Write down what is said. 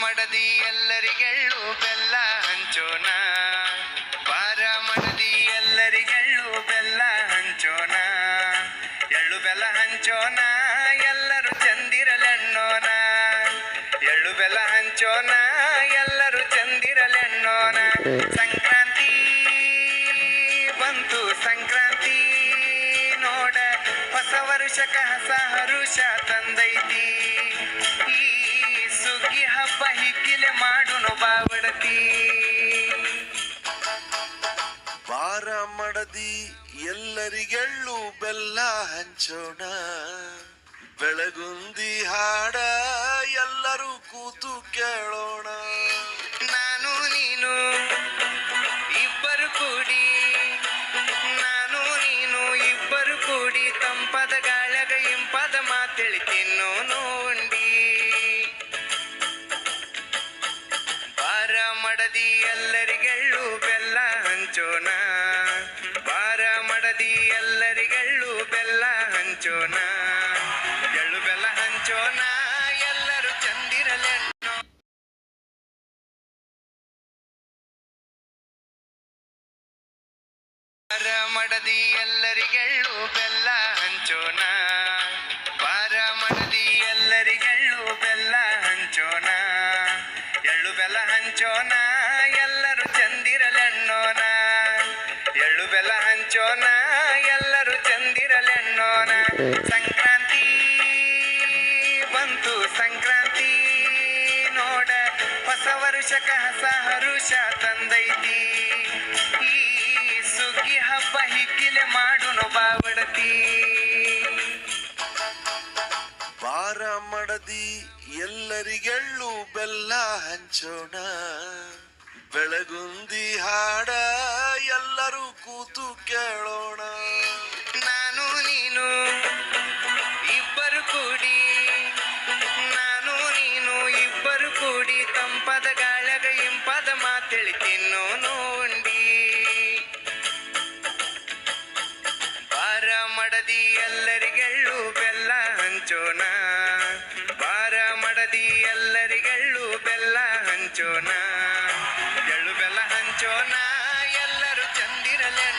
ಮಡದಿ ಎಲ್ಲರಿಗೆಳ್ಳು ಬೆಲ್ಲ ಹಂಚೋಣ. ವಾರ ಮಡದಿ ಎಲ್ಲರಿಗೆಳ್ಳು ಬೆಲ್ಲ ಹಂಚೋಣ. ಎಳ್ಳು ಬೆಲ್ಲ ಹಂಚೋಣ, ಎಲ್ಲರೂ ಚಂದಿರಲೆಣ್ಣೋಣ. ಎಳ್ಳು ಬೆಲ್ಲ ಹಂಚೋಣ, ಎಲ್ಲರೂ ಚಂದಿರಲೆಣ್ಣೋಣ. ಸಂಕ್ರಾಂತಿ ಬಂತು, ಸಂಕ್ರಾಂತಿ ನೋಡ. ಹೊಸ ವರುಷಕ ಹಸ ಹರುಷ ತಂದೈತಿ. ಹಿಕ್ಕಿಲೆ ಮಾಡುನು ಬಾವಡತಿ ಬಾರ ಮಡದಿ ಎಲ್ಲರಿಗೆಳ್ಳು ಬೆಲ್ಲ ಹಂಚೋಣ. ಬೆಳಗುಂದಿ ಹಾಡ ಎಲ್ಲರೂ ಕೂತು ಕೇಳೋಣ. ಹಂಚೋಣ. ಎಳ್ಳು ಬೆಲ್ಲ ಹಂಚೋಣ. ಎಲ್ಲರೂ ಚಂದಿರಲೆಣ್ಣೋ. ಬಾರ ಮಡದಿ ಎಲ್ಲರಿಗೆಳ್ಳು ಬೆಲ್ಲ ಹಂಚೋಣ. ಬಾರ ಮಡದಿ ಎಲ್ಲರಿಗೆಳ್ಳು ಬೆಲ್ಲ ಹಂಚೋಣ. ಎಳ್ಳು ಬೆಲ್ಲ ಹಂಚೋಣ. ಸಂಕ್ರಾಂತಿ ಬಂತು, ಸಂಕ್ರಾಂತಿ ನೋಡ, ಹೊಸ ವರುಷ ಹೊಸ ಹರುಷ ತಂದೈತಿ. ಈ ಸುಗ್ಗಿ ಹಬ್ಬ ಹಿಕ್ಕಿಲೆ ಮಾಡುನು ಬಾವಡತಿ. ಬಾರ ಮಡದಿ ಎಲ್ಲರಿಗೆಳ್ಳು ಬೆಲ್ಲ ಹಂಚೋಣ. ಬೆಳಗುಂದಿ ಹಾಡ ಎಲ್ಲರೂ ಕೂತು ಕೇಳೋಣ. ತಿಳಿ ತಿನ್ನು ನೋಡಿ. ಬಾರ ಮಡದಿ ಎಲ್ಲರಿಗೆಳ್ಳು ಬೆಲ್ಲ ಹಂಚೋಣ. ಬಾರ ಮಡದಿ ಎಲ್ಲರಿಗೆಳ್ಳು ಬೆಲ್ಲ ಹಂಚೋಣ. ಎಳ್ಳು ಬೆಲ್ಲ ಹಂಚೋಣ, ಎಲ್ಲರೂ ಚಂದಿರಲೆ